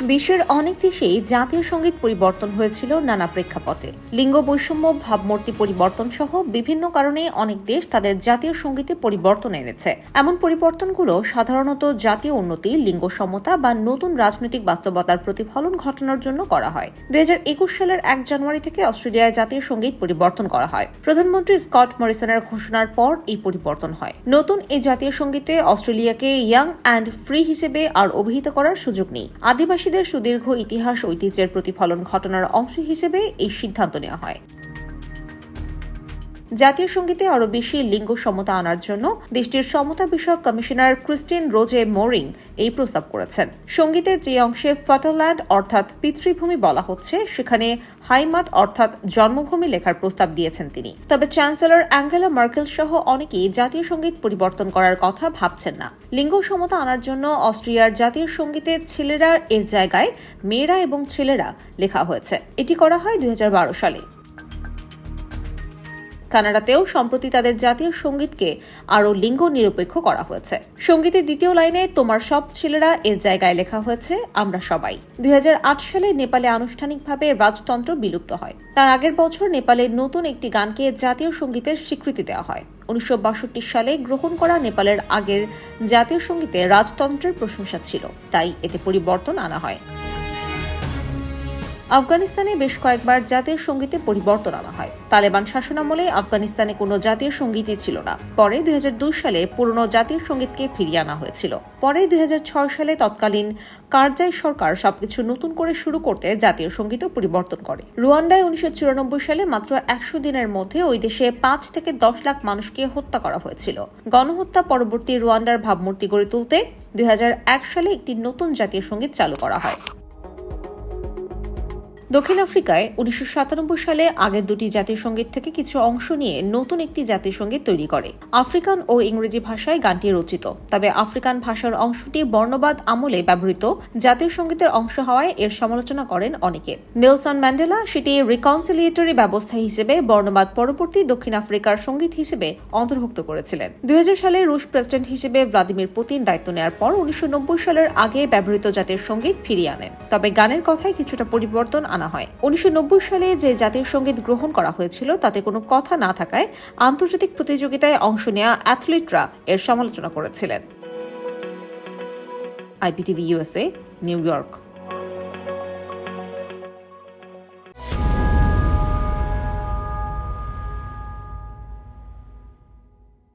বিশ্বের অনেক দেশেই জাতীয় সংগীত পরিবর্তন হয়েছিল নানা প্রেক্ষাপটে। লিঙ্গ বৈষম্য, ভাবমূর্তি পরিবর্তন সহ বিভিন্ন কারণে অনেক দেশ তাদের জাতীয় সঙ্গীতে পরিবর্তন এনেছে। এমন পরিবর্তনগুলো সাধারণত জাতীয় উন্নতি, লিঙ্গ সমতা বা নতুন রাজনৈতিক বাস্তবতার প্রতিফলন ঘটানোর জন্য করা হয়। দুই হাজার একুশ সালের এক জানুয়ারি থেকে অস্ট্রেলিয়ায় জাতীয় সংগীত পরিবর্তন করা হয়। প্রধানমন্ত্রী স্কট মরিসনের ঘোষণার পর এই পরিবর্তন হয়। নতুন এই জাতীয় সঙ্গীতে অস্ট্রেলিয়াকে ইয়াং অ্যান্ড ফ্রি হিসেবে আর অভিহিত করার সুযোগ নেই। আদিবাসীদের সুদীর্ঘ ইতিহাস ঐতিহ্যের প্রতিফলন ঘটনার অংশ হিসেবে এই সিদ্ধান্ত নেওয়া হয়। জাতীয় সঙ্গীতে আরও বেশি লিঙ্গ সমতা আনার জন্য দেশটির সমতা বিষয়ক কমিশনার ক্রিস্টিন রোজে মোরিং এই প্রস্তাব করেছেন। সঙ্গীতের যে অংশে ফাটারল্যান্ড অর্থাৎ পিতৃভূমি বলা হচ্ছে, সেখানে হাইমাট অর্থাৎ জন্মভূমি লেখার প্রস্তাব দিয়েছেন তিনি। তবে চ্যান্সেলর অ্যাঙ্গেলা মার্কেল সহ অনেকেই জাতীয় সংগীত পরিবর্তন করার কথা ভাবছেন না। লিঙ্গ সমতা আনার জন্য অস্ট্রিয়ার জাতীয় সঙ্গীতে ছেলেরা এর জায়গায় মেয়েরা এবং ছেলেরা লেখা হয়েছে। এটি করা হয় দুই হাজার বারো সালে। কানাডাতেও সম্প্রতি তাদের জাতীয় সঙ্গীতকে আরও লিঙ্গ নিরপেক্ষ করা হয়েছে। সঙ্গীতের দ্বিতীয় লাইনে তোমার সব ছেলেরা এর জায়গায় লেখা হয়েছে, আমরা সবাই। দুই হাজার আট সালে নেপালে আনুষ্ঠানিকভাবে রাজতন্ত্র বিলুপ্ত হয়। তার আগের বছর নেপালের নতুন একটি গানকে জাতীয় সঙ্গীতের স্বীকৃতি দেওয়া হয়। উনিশশো বাষট্টি সালে গ্রহণ করা নেপালের আগের জাতীয় সঙ্গীতে রাজতন্ত্রের প্রশংসা ছিল, তাই এতে পরিবর্তন আনা হয়। আফগানিস্তানে বেশ কয়েকবার জাতীয় সঙ্গীতে পরিবর্তন আনা হয়। তালেবান শাসনামলে আফগানিস্তানে কোনো জাতীয় সঙ্গীতই ছিল না। পরে দুই হাজার দুই সালে পুরনো জাতীয় সঙ্গীতকে ফিরিয়ে আনা হয়েছিল। পরে দুই হাজার ছয় সালে তৎকালীন কারজাই সরকার সবকিছু নতুন করে শুরু করতে জাতীয় সঙ্গীতও পরিবর্তন করে। রুয়ান্ডায় উনিশশো চুরানব্বই সালে মাত্র একশো দিনের মধ্যে ওই দেশে পাঁচ থেকে দশ লাখ মানুষকে হত্যা করা হয়েছিল। গণহত্যা পরবর্তী রুয়ান্ডার ভাবমূর্তি গড়ে তুলতে দুই হাজার এক সালে একটি নতুন জাতীয় সংগীত চালু করা হয়। দক্ষিণ আফ্রিকায় উনিশশো সালে আগের দুটি জাতীয় সংগীত থেকে কিছু অংশ নিয়ে নতুন একটি জাতীয় সংগীত তৈরি করে। আফ্রিকান ও ইংরেজি ভাষায় গানটি রচিত। তবে আফ্রিকান ভাষার অংশটি বর্ণবাদ আমলে ব্যবহৃত। জাতীয় সঙ্গীতের অংশ হওয়ায় এর সমালোচনা করেন অনেকে। নেলসন ম্যান্ডেলা সেটি রিকনসিলিয়েটরি ব্যবস্থা হিসেবে বর্ণবাদ পরবর্তী দক্ষিণ আফ্রিকার সংগীত হিসেবে অন্তর্ভুক্ত করেছিলেন। দুই হাজার সালে রুশ প্রেসিডেন্ট হিসেবে ভ্লাদিমির পুতিন দায়িত্ব নেওয়ার পর উনিশশো নব্বই সালের আগে ব্যবহৃত জাতীয় সংগীত ফিরিয়ে আনেন। তবে গানের কথায় কিছুটা পরিবর্তন আনা হয়। উনিশশো নব্বই সালে যে জাতীয় সংগীত গ্রহণ করা হয়েছিল, তাতে কোনো কথা না থাকায় আন্তর্জাতিক প্রতিযোগিতায় অংশ নেওয়া অ্যাথলিটরা এর সমালোচনা করেছিলেন। IPTV USA, New York.